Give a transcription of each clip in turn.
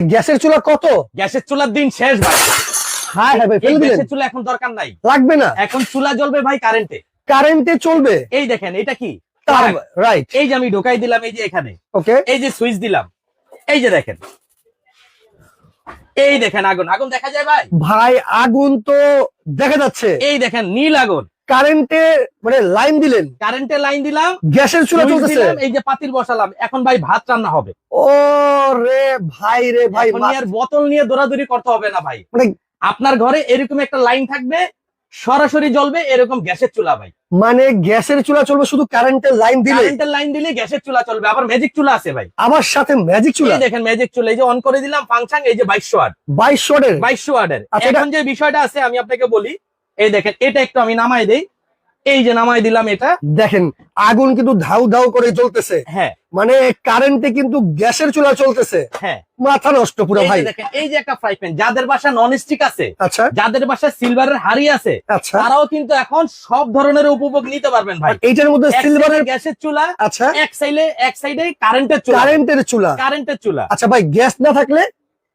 গ্যাসের চুলা কত? গ্যাসের চুলার দিন শেষ ভাই। হ্যাঁ হ্যাঁ ভাই গ্যাসের চুলা এখন দরকার নাই। লাগবে না। এখন চুলা জ্বলবে ভাই কারেন্টে কারেন্টে চলবে। এই দেখেন এটা কি? রাইট এই যে আমি ঢোকাই দিলাম এই যে এখানে। ওকে এই যে সুইচ দিলাম। এই যে দেখেন। এই দেখেন আগুন। আগুন দেখা যায় ভাই? ভাই আগুন তো দেখা যাচ্ছে। এই দেখেন নীল আগুন। কারেন্টে মানে লাইন দিলেন। কারেন্টের লাইন দিলাম গ্যাসের চুলা চলতেছে। দিলাম, এই যে পাতিল বসালাম। এখন ভাই ভাত রান্না হবে। ও রে ভাই রে ভাই আর বোতল নিয়ে দৌড়াদৌড়ি করতে হবে না ভাই। মানে আপনার ঘরে এরকম একটা লাইন থাকবে সরাসরি জ্বলবে এরকম গ্যাসের চুলা ভাই। মানে গ্যাসের চুলা চলবে শুধু কারেন্টের লাইন দিলে? কারেন্টের লাইন দিলে গ্যাসের চুলা চলবে আবার ম্যাজিক চুলা আছে ভাই। আমার সাথে ম্যাজিক চুলা? এই দেখেন ম্যাজিক চুলা এই যে অন করে দিলাম ফাংশন এই যে বাইশশো ওয়াট। বাইশ শটের বাইশশো ওয়াটের। আচ্ছা, এখন যে বিষয়টা আছে আমি আপনাকে বলি এই দেখেন এটা একটু আমি নামাই দেই। এই যে নামাই দিলাম এটা। দেখেন আগুন কিন্তু ধাউ ধাউ করে জ্বলতেছে হ্যাঁ। মানে কারেন্টে কিন্তু গ্যাসের চুলা চলতেছে। হ্যাঁ। মাথা নষ্ট পুরো ভাই। দেখেন এই যে একটা ফ্রাই প্যান যাদের বাসা নন স্টিক আছে আচ্ছা। যাদের বাসায় সিলভারের হাড়ি আছে আচ্ছা। তারাও কিন্তু এখন সব ধরনের উপভোগ নিতে পারবেন ভাই। এইটার মধ্যে সিলভারের গ্যাসের চুলা আচ্ছা। এক সাইডে এক সাইডে কারেন্টের চুলা। কারেন্টের চুলা। কারেন্টের চুলা। আচ্ছা ভাই গ্যাস না থাকলে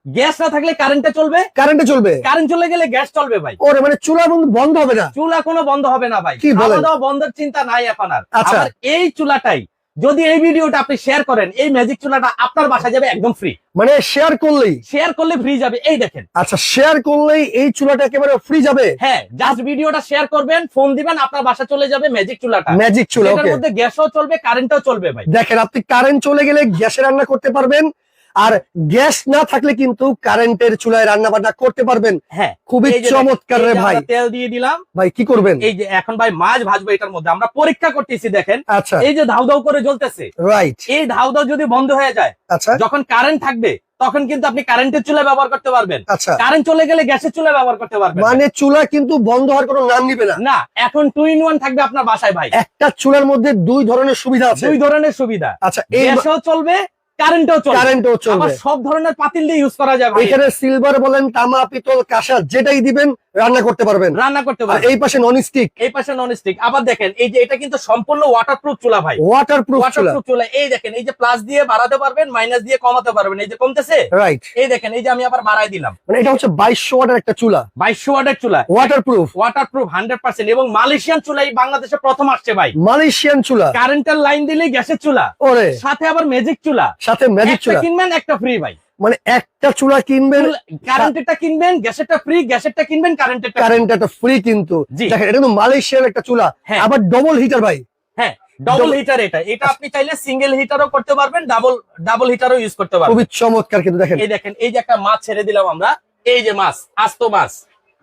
গ্যাস না থাকলে কারেন্টে চলবে? কারেন্টে চলবে। কারেন্ট চলে গেলে গ্যাস চলবে ভাই। ওরে মানে চুলা বন্ধ- হবে না? চুলা কোনো বন্ধ হবে না ভাই। খাওয়া বন্ধের চিন্তা নাই এখন আর। আচ্ছা। এই চুলাটাই যদি এই ভিডিওটা আপনি শেয়ার করেন এই ম্যাজিক চুলাটা আপনার বাসায় যাবে একদম ফ্রি মানে শেয়ার করলেই? শেয়ার করলে ফ্রি যাবে। এই দেখেন। আচ্ছা শেয়ার করলেই এই চুলাটা একেবারে ফ্রি যাবে? হ্যাঁ জাস্ট ভিডিওটা শেয়ার করবেন ফোন দিবেন আপনার বাসা চলে যাবে ম্যাজিক চুলাটা। ম্যাজিক চুলা এটার মধ্যে গ্যাসও চলবে কারেন্টও চলবে ভাই। দেখেন আপনি কারেন্ট চলে গেলে গ্যাসে রান্না করতে পারবেন। আর গ্যাস না থাকলে কিন্তু কারেন্টের চুলায় রান্না বান্না করতে পারবেন। হ্ঁ খুবই চমৎকার রে ভাই। তেল দিয়ে দিলাম। ভাই কি করবেন? এই যে এখন ভাই মাছ ভাজবো এটার মধ্যে। আমরা পরীক্ষা করতেছি দেখেন। আচ্ছা। এই যে ধাউ ধাউ করে জ্বলতেছে। রাইট এই ধাউ ধাউ যদি বন্ধ হয়ে যায় আচ্ছা। যখন কারেন্ট থাকবে তখন কিন্তু আপনি কারেন্টের চুলা ব্যবহার করতে পারবেন। আচ্ছা। কারেন্ট চলে গেলে গ্যাসের চুলা ব্যবহার করতে পারবেন। মানে চুলা কিন্তু বন্ধ হওয়ার কোনো নাম নিবে না। না এখন টু ইন ওয়ান থাকবে আপনার বাসায় ভাই। একটা চুলার মধ্যে দুই ধরনের সুবিধা আছে। দুই ধরনের সুবিধা। আচ্ছা গ্যাসও চলবে কারেন্টও চলবে কারেন্টও চলবে সব ধরনের পাতিল দিয়ে ইউজ করা যাবে। এখানে সিলভার বলেন তামা পিতল কাঁসা যেটাই দিবেন রান্না করতে পারবেন। রান্না করতে আর পারবে এই পাশে নন স্টিক এই পাশে নন স্টিক আবার দেখেন এই যে এটা কিন্তু সম্পূর্ণ ওয়াটারপ্রুফ চুলা ভাই। ওয়াটার প্রুফ চুলা। ওয়াটারপ্রুফ চুলা। এই দেখেন এই যে প্লাস দিয়ে বাড়াতে পারবেন মাইনাস দিয়ে কমাতে পারবেন। এই যে কমতেছে? রাইট এই দেখেন এই যে আমি আবার বাড়াই দিলাম। মানে এটা হচ্ছে বাইশশো ওয়াটের একটা চুলা। বাইশশো ওয়াটের চুলা। Water proof waterproof hundred percent এবং মালয়েশিয়ান চুলা এই বাংলাদেশে প্রথম আসছে ভাই। মালয়েশিয়ান চুলা। কারেন্টের লাইন দিলে গ্যাসের চুলা। ওরে। সাথে আবার ম্যাজিক চুলা। সাথে ম্যাজিক চুলা। কিনবেন একটা ফ্রি ভাই। মানে একটা চুলা কিনবেন কারেন্টেরটা কিনবেন গ্যাসেরটা ফ্রি গ্যাসেরটা কিনবেন কারেন্টেরটা কারেন্ট একটা ফ্রি কিন্তু। দেখেন এটা কিন্তু মালয়েশিয়ার একটা চুলা। হ্যাঁ। আবার ডবল হিটার ভাই। হ্যাঁ ডবল হিটার এটা। এটা আপনি চাইলে সিঙ্গেল হিটারও করতে পারবেন ডাবল ডাবল হিটারও ইউজ করতে পারবেন। খুবই চমৎকার কিন্তু দেখেন। এই দেখেন এই যে একটা মাছ ছেড়ে দিলাম আমরা। এই যে মাছ আস্ত মাছ।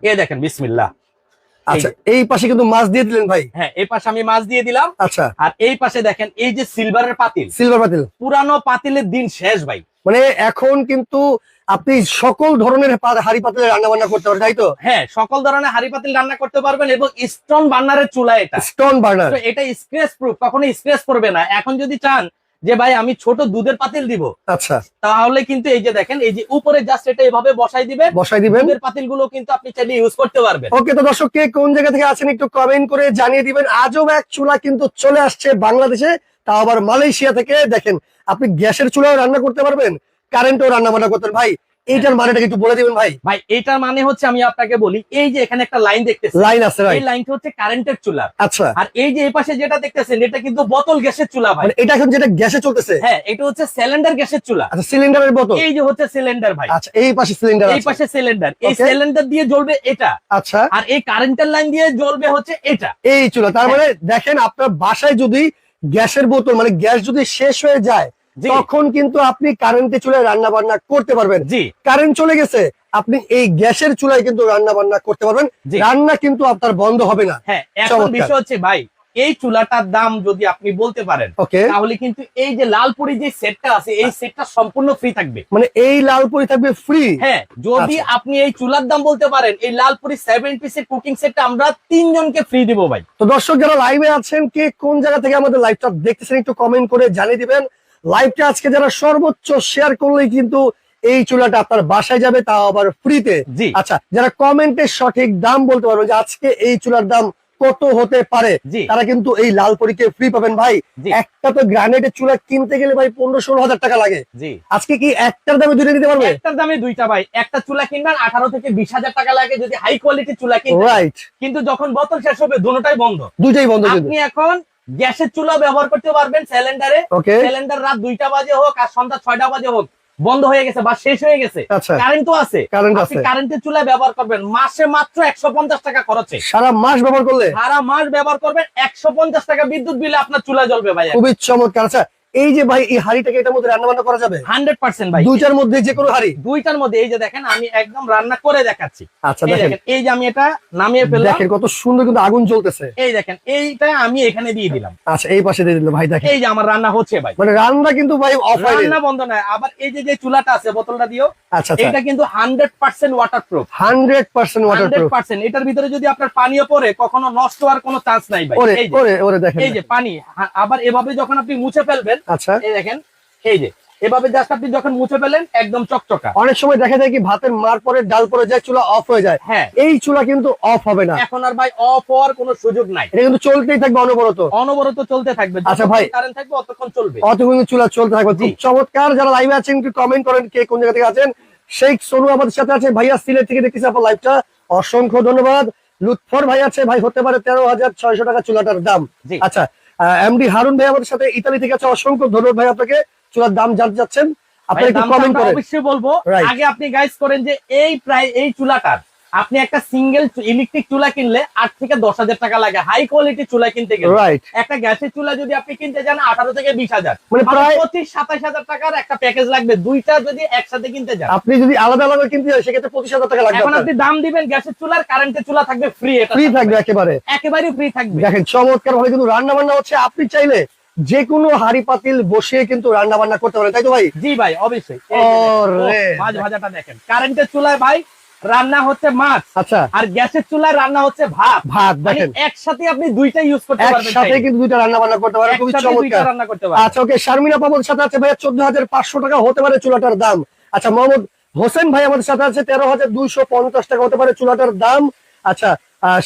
এই দেখেন বিসমিল্লাহ। আচ্ছা এই পাশে কিন্তু মাছ দিয়ে দিলেন ভাই। হ্যাঁ এই পাশে আমি মাছ দিয়ে দিলাম। আচ্ছা। আর এই পাশে দেখেন এই যে সিলভারের পাতিল। সিলভার পাতিল। পুরানো পাতিলের দিন শেষ ভাই। মানে এখন কিন্তু আপনি সকল ধরনের হাড়ি পাতিলে রান্না বান্না করতে পারেন তাই তো? হ্যাঁ সকল ধরনের হাড়ি পাতিল রান্না করতে পারবেন এবং স্টোন বার্নারের চুলা এটা। স্টোন বার্নার এটা স্ক্রেচ প্রুফ কখনো স্ক্রেচ করবে না। এখন যদি চান যে ভাই আমি ছোট দুধের পাতিল দিব আচ্ছা। তাহলে কিন্তু এই যে দেখেন এই যে উপরে জাস্ট এটা এভাবে বসাই দিবেন। বসাই দিবেন। দুধের পাতিলগুলো কিন্তু আপনি চাইলে ইউজ করতে পারবেন। ওকে তো দর্শক কে কোন জায়গা থেকে আছেন একটু কমেন্ট করে জানিয়ে দিবেন। আজও এক চুলা কিন্তু চলে আসছে বাংলাদেশে তাও আবার মালয়েশিয়া থেকে। দেখেন আপনি গ্যাসের চুলাও রান্না করতে পারবেন কারেন্টও রান্না বান্না করতেন ভাই এইটার মানেটা একটু বলে দিবেন ভাই? ভাই এটার মানে হচ্ছে আমি আপনাকে বলি এই যে এখানে একটা লাইন দেখতেছেন লাইন আছে এই রাইট লাইনটা হচ্ছে কারেন্টের চুলা। আচ্ছা। আর এই যে এই পাশে যেটা দেখতেছেন এটা কিন্তু বোতল গ্যাসের চুলা ভাই। মানে এটা এখন যেটা গ্যাসে চলতেছে? হ্যাঁ এটা হচ্ছে সিলিন্ডার গ্যাসের চুলা। আচ্ছা সিলিন্ডারের বোতল এই যে হচ্ছে সিলিন্ডার ভাই। আচ্ছা এই পাশে সিলিন্ডার এই পাশে সিলিন্ডার এই সিলিন্ডার দিয়ে জ্বলবে এটা। আচ্ছা। আর এই কারেন্টের লাইন দিয়ে জ্বলবে হচ্ছে এটা। এই চুলা তার মানে দেখেন আপনার বাসায় যদি গ্যাসের বোতল মানে গ্যাস যদি শেষ হয়ে যায় তখন কিন্তু আপনি কারেন্টে চুলায় রান্না বান্না করতে পারবেন। কারেন্ট চলে গেছে আপনি এই গ্যাসের চুলায় কিন্তু রান্না বান্না করতে পারবেন। রান্না কিন্তু আপনার বন্ধ হবে না। হ্যাঁ বিষয় হচ্ছে ভাই এই চুলাটার দাম যদি আপনি বলতে পারেন তাহলে কিন্তু এই যে লালপুরি যে সেটটা আছে এই সেটটা সম্পূর্ণ ফ্রি থাকবে। মানে এই লালপুরি থাকবে ফ্রি হ্যাঁ যদি আচ্ছা। আপনি এই চুলার দাম বলতে পারেন এই লালপুরি সেভেন পিসের কুকিং সেটটা আমরা তিনজনকে ফ্রি দিব ভাই। তো দর্শক যারা লাইভে আছেন কে কোন জায়গা থেকে আমাদের লাইভটা দেখতেছেন একটু কমেন্ট করে জানিয়ে দিবেন। লাইভটা আজকে যারা সর্বোচ্চ শেয়ার করলেই কিন্তু এই চুলাটা আপনার বাসায় যাবে তাও আবার ফ্রিতে জি। আচ্ছা যারা কমেন্টের সঠিক দাম বলতে পারবেন যে আজকে এই চুলার দাম কত হতে পারে। তারা কিন্তু এই লাল পরীকে ফ্রি পাবেন ভাই। একটা তো গ্রানাইটের চুলা কিনতে গেলে ভাই পনেরো ষোলো হাজার টাকা লাগে। আজকে কি একটার দামে দুটো দিতে পারবে? একটার দামে দুইটা ভাই। একটা চুলা কিনবেন আঠারো থেকে বিশ হাজার টাকা লাগে যদি হাই কোয়ালিটি চুলা কিনবেন রাইট কিন্তু যখন বোতল শেষ হবে দুটোটাই বন্ধ। দুইটাই বন্ধ আপনি এখন গ্যাসের চুলা ব্যবহার করতে পারবেন সিলিন্ডারে সিলিন্ডার রাত দুইটা বাজে হোক আর সন্ধ্যা ছয়টা বাজে হোক। বন্ধ হয়ে গেছে বা শেষ হয়ে গেছে। আচ্ছা। কারেন্ট তো আছে। কারেন্ট আপনি কারেন্টের চুলা ব্যবহার করবেন। মাসে মাত্র একশো পঞ্চাশ টাকা খরচে সারা মাস ব্যবহার করলে? সারা মাস ব্যবহার করবেন একশো পঞ্চাশ টাকা বিদ্যুৎ বিলে আপনার চুলা জ্বলবে ভাই খুবই চমৎকার। আচ্ছা এই যে ভাই এই হাড়িটাকে এটার মধ্যে রান্না বান্না করা যাবে? হান্ড্রেড পার্সেন্ট ভাই। দুইটার মধ্যে যে কোনো হাড়ি? দুইটার মধ্যে এই যে দেখেন আমি একদম রান্না করে দেখাচ্ছি। আচ্ছা দেখেন। এই যে আমি এটা নামিয়ে ফেললাম। দেখেন কত সুন্দর কিন্তু আগুন জ্বলতেছে। এই দেখেন এইটা আমি এখানে দিয়ে দিলাম। আচ্ছা এই পাশে দিয়ে দিল ভাই দেখেন। এই যে আমার রান্না হচ্ছে ভাই। মানে রান্না কিন্তু ভাই অফ রান্না বন্ধ নয় আবার এই যে যে চুলাটা আছে বোতলটা দিও আচ্ছা আচ্ছা। এটা কিন্তু hundred percent water proof hundred percent water hundred percent এটার ভিতরে যদি আপনার পানিও পড়ে কখনো নষ্ট হওয়ার কোনো চান্স নাই ভাই। যে দেখেন এই যে পানি আবার এভাবে যখন আপনি মুছে ফেলবেন আচ্ছা। এই দেখেন এই যে এভাবে জাস্ট আপনি যখন মুছে ফেলেন একদম চকচকা। অনেক সময় দেখা যায় কি ভাতের মার পরে ডাল পরে যায় চুলা অফ হয়ে যায়। হ্যাঁ। এই চুলা কিন্তু অফ হবে না। এখন আর ভাই অফ হওয়ার কোনো সুযোগ নাই। এটা কিন্তু চলতেই থাকবে অনবরত। অনবরত চলতে থাকবে। আচ্ছা ভাই। কারেন্ট থাকবে অতক্ষণ চলবে। অত চুলা চলতে থাকবে। খুব চমৎকার যারা লাইভে আছেন একটু কমেন্ট করেন কে কোন জায়গা থেকে আছেন। শেখ সোনু আমাদের সাথে আছে ভাইয়া সিলেট থেকে দেখতেছি আপনার লাইভটা অসংখ্য ধন্যবাদ। লুৎফর ভাই আছে ভাই হতে পারে তেরো হাজার ছয়শো টাকা চুলাটার দাম। জি। আচ্ছা এমডি হারুন ভাই আমাদের সাথে ইতালি থেকে আছে। অসংখ্য ধন্যবাদ ভাই আপনাকে। চুলার দাম জানতে চাচ্ছেন। আপনি একটু কমেন্ট করেন। অবশ্যই বলব. আগে আপনি গাইস করেন যে এই প্রায় এই চুলাটার আপনি একটা সিঙ্গেল ইলেকট্রিক চুলা কিনলে আট থেকে দশ হাজার টাকা লাগে। হাই কোয়ালিটি চুলা কিনতে গেলে। রাইট একটা গ্যাসের চুলা যদি আপনি কিনতে যান আঠারো থেকে বিশ হাজার। মানে প্রায় পঁচিশ সাতাশ হাজার টাকার একটা প্যাকেজ লাগবে। দুইটা যদি একসাথে কিনতে যান। আপনি যদি আলাদা আলাদা কিনতে হয় সেক্ষেত্রে পঁচিশ হাজার টাকা লাগবে এখন আপনি দাম দিবেন গ্যাসের চুলার কারেন্টের চুলা থাকবে ফ্রি এটা ফ্রি থাকবে। একেবারে। একেবারে ফ্রি থাকবে। দেখেন চমৎকার ভাবে কিন্তু রান্না বান্না হচ্ছে। আপনি চাইলে যে কোনো হাড়ি পাতিল বসিয়ে কিন্তু রান্না বান্না করতে পারেন। তাই তো ভাই? জি ভাই অবশ্যই। মাছ ভাজাটা দেখেন। কারেন্টের চুলায় ভাই রান্না হচ্ছে মাছ আচ্ছা। আর গ্যাসের চুলায় রান্না হচ্ছে ভাত। ভাত মানে দেখেন। একসাথে আপনি দুইটা ইউজ করতে পারবেন একসাথে কিন্তু দুইটা রান্না বান্না করতে পারেন খুবই একসাথে দুইটা চমৎকার। রান্না করতে পারবেন। আচ্ছা ওকে শারমিনা পাবনের সাথে আছে ভাইয়া হাজার পাঁচশো টাকা হতে পারে চুলাটার দাম। আচ্ছা মোহাম্মদ হোসেন ভাই আমাদের সাথে আছে তেরো হাজার দুইশো পঞ্চাশ টাকা হতে পারে চুলাটার দাম। আচ্ছা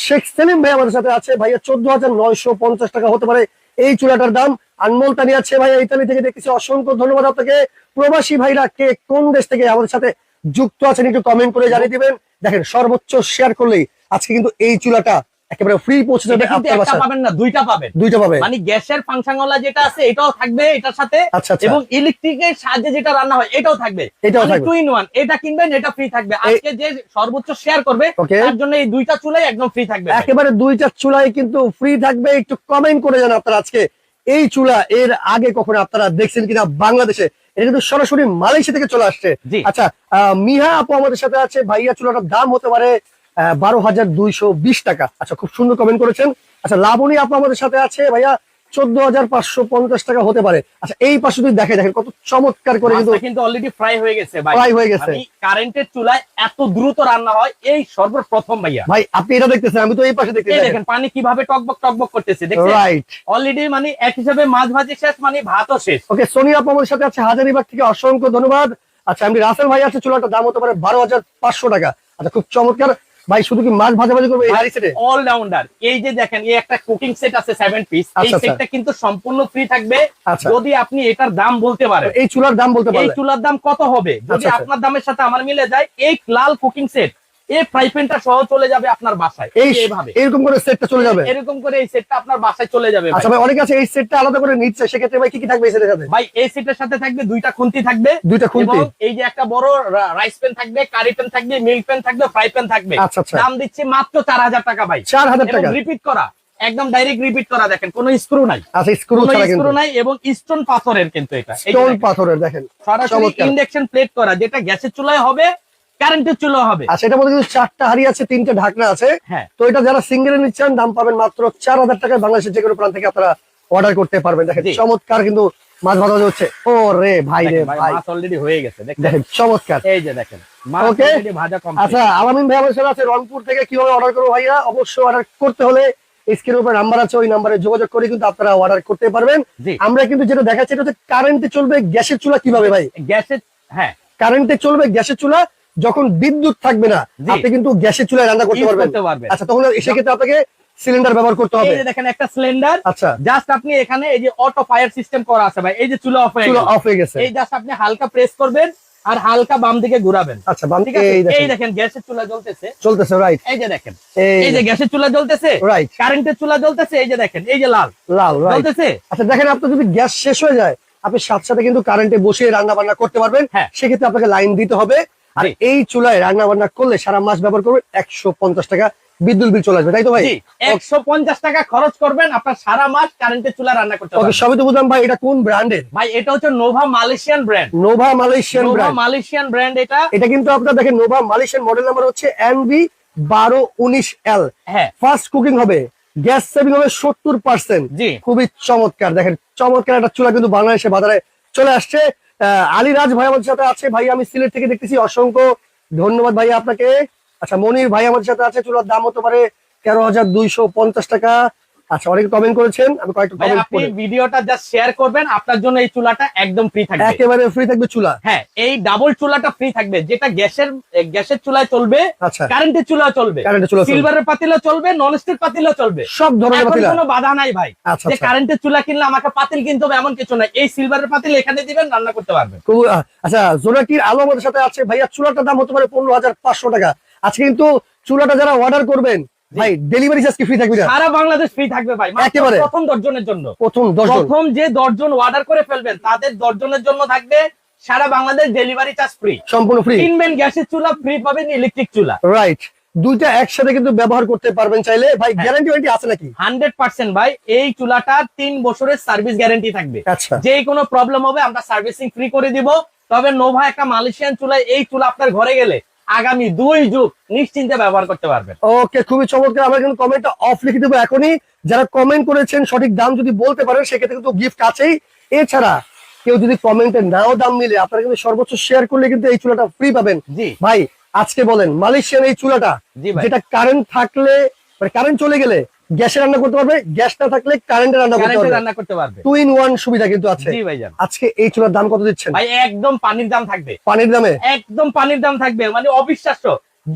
শেখ সেলিম ভাই আমাদের সাথে আছে ভাইয়া চোদ্দ হাজার নয়শো পঞ্চাশ টাকা হতে পারে এই চুলাটার দাম। আনমোল তানি আছে ভাইয়া ইতালি থেকে দেখেছি অসংখ্য ধন্যবাদ আপনাকে। প্রবাসী ভাইরা কে কোন দেশ থেকে আমাদের সাথে যুক্ত আছেন একটু কমেন্ট করে জানিয়ে দিবেন। দেখেন সর্বোচ্চ শেয়ার করলেই আজকে কিন্তু এই চুলাটা একেবারে ফ্রি পৌঁছে যাবে। এটা আপনার বাসায় পাবেন না দুইটা পাবেন। দুইটা পাবেন। মানে গ্যাসের ফাংশনওয়ালা যেটা আছে এটাও থাকবে এটার সাথে। আচ্ছা আচ্ছা। এবং ইলেকট্রিকের সাহায্যে যেটা রান্না হয় এটাও থাকবে। এটাও মানে থাকবে। টু ইন ওয়ান এটা কিনবেন এটা ফ্রি থাকবে। আজকে যে সর্বোচ্চ শেয়ার করবে তার জন্য এই দুইটা চুলাই একদম ফ্রি থাকবে। একেবারে দুইটা চুলাই কিন্তু ফ্রি থাকবে। একটু কমেন্ট করে যান আপনারা আজকে এই চুলা এর আগে কখনো আপনারা দেখছেন কিনা বাংলাদেশে? এটা কিন্তু সরাসরি মালয়েশিয়া থেকে চলে আসছে। জি। আচ্ছা আহ, মিহা আপু আমাদের সাথে আছে। ভাইয়া চুলাটার দাম হতে পারে বারো হাজার দুইশো বিশ টাকা। আচ্ছা খুব সুন্দর কমেন্ট করেছেন। আচ্ছা লাবণী আপু আমাদের সাথে আছে। ভাইয়া চোদ্দ হাজার পাঁচশো পঞ্চাশ টাকা হতে পারে। আচ্ছা এই পাশে যদি দেখে দেখেন কত চমৎকার করে কিন্তু কিন্তু অলরেডি ফ্রাই হয়ে গেছে ফ্রাই হয়ে গেছে। কারেন্টের চুলায় এত দ্রুত রান্না হয় এই সর্বপ্রথম ভাইয়া। ভাই আপনি এটা দেখতেছেন আমি তো এই পাশে দেখতেছি দেখেন পানি কীভাবে টকবক টকবক করতেছে রাইট অলরেডি মানে এক হিসাবে মাছ ভাজি শেষ মানে ভাতও শেষ। ওকে সোনি আপু আমাদের সাথে আছে হাজারিবাগ থেকে অসংখ্য ধন্যবাদ। আচ্ছা আমি রাসেল ভাই আছে চুলাটার দাম হতে পারে বারো হাজার পাঁচশো টাকা। আচ্ছা খুব চমৎকার। ভাই শুধু কি মাছ ভাজা ভাজি করবে এই হাড়ি সেটে? অলরাউন্ডার এই যে দেখেন এই একটা কুকিং সেট আছে 7 পিস এই আচ্ছা, আচ্ছা। সেটটা কিন্তু সম্পূর্ণ ফ্রি থাকবে। আচ্ছা। যদি আপনি এটার দাম বলতে পারেন। এই চুলার দাম বলতে পারেন এই চুলার দাম কত হবে? যদি আচ্ছা, আচ্ছা। আপনার দামের সাথে আমার মিলে যায় এই লাল কুকিং সেট এই ফ্রাই প্যানটা সহ চলে যাবে আপনার বাসায়। এই এই এইভাবে এরকম করে সেটটা চলে যাবে? এরকম করে এই সেটটা আপনার বাসায় চলে যাবে আচ্ছা ভাই। অনেকে আছে এই সেটটা আলাদা করে নিচ্ছে সেক্ষেত্রে ভাই কি কি থাকবে এই সেটের সাথে? ভাই এই সেটের সাথে থাকবে দুইটা খুন্তি থাকবে। দুইটা খুন্তি? এই যে একটা বড় রাইস প্যান থাকবে কারি প্যান থাকবে মিল্ক প্যান থাকবে ফ্রাই প্যান থাকবে। আচ্ছা আচ্ছা। দাম দিচ্ছি মাত্র চার হাজার টাকা ভাই। চার হাজার এবং টাকা? রিপিট করা একদম ডাইরেক্ট রিপিট করা দেখেন কোনো স্ক্রু নাই। আচ্ছা স্ক্রু ছাড়া কিন্তু। স্ক্রু নাই এবং স্টোন পাথরের কিন্তু এটা। স্টোন পাথরের দেখেন। সরাসরি। ইন্ডাকশন প্লেট করা যেটা গ্যাসের চুলায় হবে কারেন্টের চুলা হবে। আচ্ছা এটার মধ্যে কিন্তু চারটা হাড়ি আছে তিনটে ঢাকনা আছে। হ্যাঁ। তো এটা যারা সিঙ্গেল নিচ্ছেন দাম পাবেন মাত্র চার হাজার টাকায় বাংলাদেশের যে কোনো প্রান্ত থেকে আপনারা অর্ডার করতে পারবেন। দেখেন চমৎকার কিন্তু মাছ ভাজা হচ্ছে। ও রে ভাই রে ভাই, মাছ অলরেডি হয়ে গেছে দেখেন চমৎকার। এই যে দেখেন আচ্ছা আলামিন ভাই সাথে আছে রংপুর থেকে কীভাবে অর্ডার করব ভাইয়া? অবশ্যই অর্ডার করতে হলে স্ক্রিনের উপর নাম্বার আছে ওই নাম্বারে যোগাযোগ করে কিন্তু আপনারা অর্ডার করতে পারবেন। আমরা কিন্তু যেটা দেখাচ্ছি এটা হচ্ছে কারেন্টে চলবে গ্যাসের চুলা কীভাবে ভাই? গ্যাসের হ্যাঁ। কারেন্টে চলবে গ্যাসের চুলা যখন বিদ্যুৎ থাকবে না আপনি কিন্তু গ্যাসের চুলায় রান্না করতে পারবেন। আচ্ছা তখন সেক্ষেত্রে আপনাকে সিলিন্ডার ব্যবহার করতে হবে। এই যে দেখেন একটা সিলিন্ডার আচ্ছা। জাস্ট আপনি এখানে এই যে অটো ফায়ার সিস্টেম করা আছে ভাই এই যে চুলা অফ হয়ে। অফ হয়ে গেছে। এই জাস্ট আপনি হালকা প্রেস করবেন আর হালকা বাম দিকে ঘুরাবেন। আচ্ছা বাম দিকে এই দেখেন। গ্যাসের চুলা জ্বলতেছে। চলতেছে রাইট এই যে দেখেন এই যে গ্যাসের চুলা জ্বলতেছে? রাইট কারেন্টের চুলা জ্বলতেছে? এই যে দেখেন এই যে লাল। লাল জ্বলতেছে? আচ্ছা দেখেন আপনার যদি গ্যাস শেষ হয়ে যায় আপনি সাথে সাথে কিন্তু কারেন্টে বসিয়ে রান্না বান্না করতে পারবেন। হ্যাঁ। সেক্ষেত্রে আপনাকে লাইন দিতে হবে। আর এই চুলায় রান্না বান্না করলে সারা মাস ব্যবহার করবেন একশো পঞ্চাশ টাকা বিদ্যুৎ বিল চলে আসবে তাই তো ভাই? একশো পঞ্চাশ টাকা খরচ করবেন আপনার সারা মাস কারেন্টের চুলা রান্না করতে পারবেন। সবই তো বুঝলাম ভাই এটা কোন ব্র্যান্ডের? ভাই এটা হচ্ছে Nova Malaysian brand Nova Malaysian Nova brand Malaysian brand এটা। এটা কিন্তু আপনার দেখেন নোভা মালয়েশিয়ান মডেল নাম্বার হচ্ছে এনবি বারো উনিশ এল হ্যাঁ। ফাস্ট কুকিং হবে গ্যাস সেভিং হবে সত্তর পার্সেন্ট জি। খুবই চমৎকার দেখেন চমৎকার একটা চুলা কিন্তু বাংলাদেশে বাজারে চলে আসছে। আলিরাজ ভাই আমাদের সাথে আছে। ভাই, আমি সিলেট থেকে দেখতেছি। অসংখ্য ধন্যবাদ ভাই আপনাকে। আচ্ছা মনির ভাই আমাদের সাথে আছে। চুলার দাম হতে পারে তেরো হাজার দুইশো পঞ্চাশ টাকা। আচ্ছা অনেকে কমেন্ট করেছেন আমি কয়েকটা কমেন্ট আপনি ভিডিওটা জাস্ট শেয়ার করবেন আপনার জন্য এই চুলাটা একদম ফ্রি থাকবে। একেবারে ফ্রি থাকবে চুলা। হ্যাঁ এই ডাবল চুলাটা ফ্রি থাকবে যেটা গ্যাসের গ্যাসের চুলায় চলবে আচ্ছা। কারেন্টের চুলা চলবে কারেন্টের চুলা। সিলভারের পাতিলও চলবে নন স্টিক পাতিলও চলবে। সব ধরনের পাতিলা। কোনো বাধা নাই ভাই আচ্ছা যে আচ্ছা। কারেন্টের চুলা কিনলে আমাকে পাতিল কিনতে হবে এমন কিছু নাই। এই সিলভারের পাতিল এখানে দিবেন রান্না করতে পারবেন। আচ্ছা জোনাকির আলো আমাদের সাথে আছে। ভাইয়া চুলাটার দাম হতে পারে পনেরো হাজার পাঁচশো টাকা। আজকে কিন্তু চুলাটা যারা অর্ডার করবেন ভাই ডেলিভারি চার্জ কি ফ্রি থাকবে সারা বাংলাদেশ ফ্রি থাকবে ভাই একেবারে। প্রথম দশজনের জন্য। প্রথম প্রথম যে দশজন অর্ডার করে ফেলবেন তাদের দশজনের জন্য থাকবে সারা বাংলাদেশ ডেলিভারি চার্জ ফ্রি সম্পূর্ণ ফ্রি কিনবেন গ্যাসের চুলা ফ্রি পাবেন ইলেকট্রিক চুলা। রাইট দুইটা একসাথে কিন্তু ব্যবহার করতে পারবেন চাইলে। ভাই। গ্যারান্টি ওয়ারেন্টি আছে নাকি? হান্ড্রেড পার্সেন্ট ভাই এই চুলাটা তিন বছরের সার্ভিস গ্যারেন্টি থাকবে। আচ্ছা। যে কোনো প্রবলেম হবে আমরা সার্ভিসিং ফ্রি করে দিব। তবে নোভা একটা মালয়েশিয়ান চুলায় এই চুলা আপনার ঘরে গেলে আগামী দুই যুগ নিশ্চিন্তে ব্যবহার করতে পারবে ওকে খুবই চমৎকার। আমরা কিন্তু কমেন্টটা অফ লিখে দেবো এখনই। যারা কমেন্ট করেছেন সঠিক দাম যদি বলতে পারেন সেক্ষেত্রে কিন্তু গিফট আছেই। এছাড়া কেউ যদি কমেন্টে নাও দাম মিলে আপনারা কিন্তু সর্বোচ্চ শেয়ার করলে কিন্তু এই চুলাটা ফ্রি পাবেন। জি। ভাই আজকে বলেন মালয়েশিয়ান এই চুলাটা জি ভাই। যেটা কারেন্ট থাকলে মানে কারেন্ট চলে গেলে গ্যাসে রান্না করতে পারবে গ্যাস না থাকলে কারেন্টে রান্না করতে পারবে। রান্না করতে পারবে। টু ইন ওয়ান সুবিধা কিন্তু আছে। জি ভাইজান। আজকে এই চুলার দাম কত দিচ্ছেন? ভাই একদম পানির দাম থাকবে। পানির দামে? একদম পানির দাম থাকবে মানে অবিশ্বাস্য।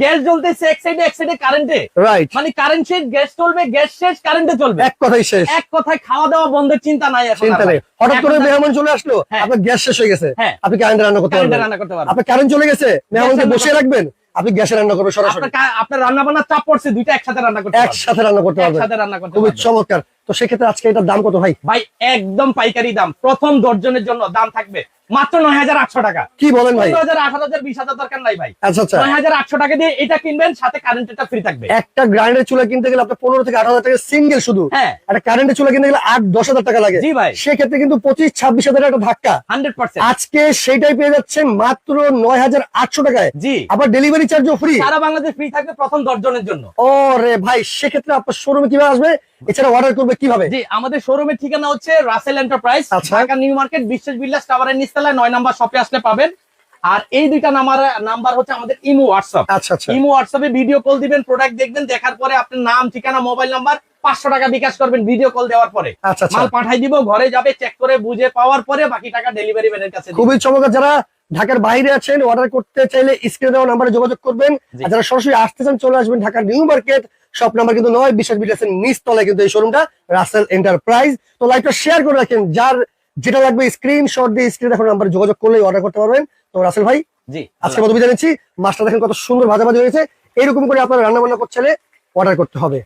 গ্যাস জ্বলতেছে এক সাইডে এক সাইডে কারেন্টে রাইট মানে কারেন্ট শেষ গ্যাস চলবে গ্যাস শেষ কারেন্টে চলবে। এক কথাই শেষ। এক কথায় খাওয়া দাওয়া বন্ধের চিন্তা নাই চিন্তা। হঠাৎ করে মেহমান চলে আসলো হ্যাঁ। আপনার গ্যাস শেষ হয়ে গেছে। হ্যাঁ। আপনি কারেন্টে রান্না করতে কারেন্টে পারবেন। রান্না করতে পারবে আপনার কারেন্ট চলে গেছে মেহমানকে বসিয়ে রাখবেন। আপনি গ্যাসে রান্না করবেন সরাসরি। আপনার আপনার রান্না বান্না চাপ পড়ছে দুইটা একসাথে রান্না করতে একসাথে রান্না করতে পারবেন। একসাথে রান্না করতে খুবই চমৎকার। তো সেক্ষেত্রে আজকে এটার দাম কত ভাই? ভাই একদম পাইকারি দাম। প্রথম দর্জনের জন্য দাম থাকবে মাত্র নয় হাজার আটশো টাকা। কি বলেন ভাই? হাজার বিশ হাজার দরকার নাই ভাই। আচ্ছা আচ্ছা। নয় হাজার আটশো টাকা দিয়ে এটা কিনবেন সাথে কারেন্টটা ফ্রি থাকবে। একটা গ্রাইন্ডার চুলা কিনতে গেলে আপনার পনেরো থেকে আট হাজার টাকা সিঙ্গেল শুধু। হ্যাঁ। একটা কারেন্টের চুলা কিনতে গেলে আট দশ হাজার টাকা লাগে। জি ভাই। সেক্ষেত্রে কিন্তু পঁচিশ ছাব্বিশ হাজার একটা ধাক্কা। Hundred percent. আজকে সেটাই পেয়ে যাচ্ছেন মাত্র নয় হাজার আটশো টাকায়। জি। আবার ডেলিভারি চার্জও ফ্রি সারা বাংলাদেশ ফ্রি থাকবে প্রথম দর্জনের জন্য। ও রে ভাই সেক্ষেত্রে আপনার শোরুমে কীভাবে আসবে? এছাড়া অর্ডার করবে কীভাবে? জি আমাদের শোরুমের ঠিকানা হচ্ছে রাসেল এন্টারপ্রাইজ আচ্ছা। ঢাকা নিউ মার্কেট বিশ্বাস বিল্লাস টাওয়ারের নিচতলায় নয় নাম্বার শপে আসলে পাবেন। আর এই দুইটা নাম্বার নাম্বার হচ্ছে আমাদের ইমো হোয়াটসঅ্যাপ আচ্ছা আচ্ছা। ইমো হোয়াটসঅ্যাপে ভিডিও কল দিবেন প্রোডাক্ট দেখবেন দেখার পরে আপনার নাম ঠিকানা মোবাইল নাম্বার পাঁচশো টাকা বিকাশ করবেন ভিডিও কল দেওয়ার পরে। আচ্ছা আচ্ছা। মাল পাঠাই দিব ঘরে যাবে চেক করে বুঝে পাওয়ার পরে বাকি টাকা ডেলিভারি ম্যানের কাছে। খুবই চমৎকার। যারা ঢাকার বাইরে আছেন অর্ডার করতে চাইলে স্ক্রিনে দেওয়া নাম্বারে যোগাযোগ করবেন। যারা সরাসরি আসতে চান চলে আসবেন ঢাকার নিউ মার্কেট সব নাম্বার কিন্তু নয় বিশ্বাস বিকাশের নিচ তলায় কিন্তু এই শোরুমটা রাসেল এন্টারপ্রাইজ তো লাইভটা শেয়ার করে রাখেন যার যেটা লাগবে স্ক্রিনশট দিয়ে স্ক্রিনে এখন নাম্বার যোগাযোগ করলেই অর্ডার করতে পারবেন। তো রাসেল ভাই জি আজকে মতো বিদায় নিচ্ছি মাছটা দেখেন কত সুন্দর ভাজাভাজি হয়েছে। এরকম করে আপনারা রান্না বান্না করছে অর্ডার করতে হবে।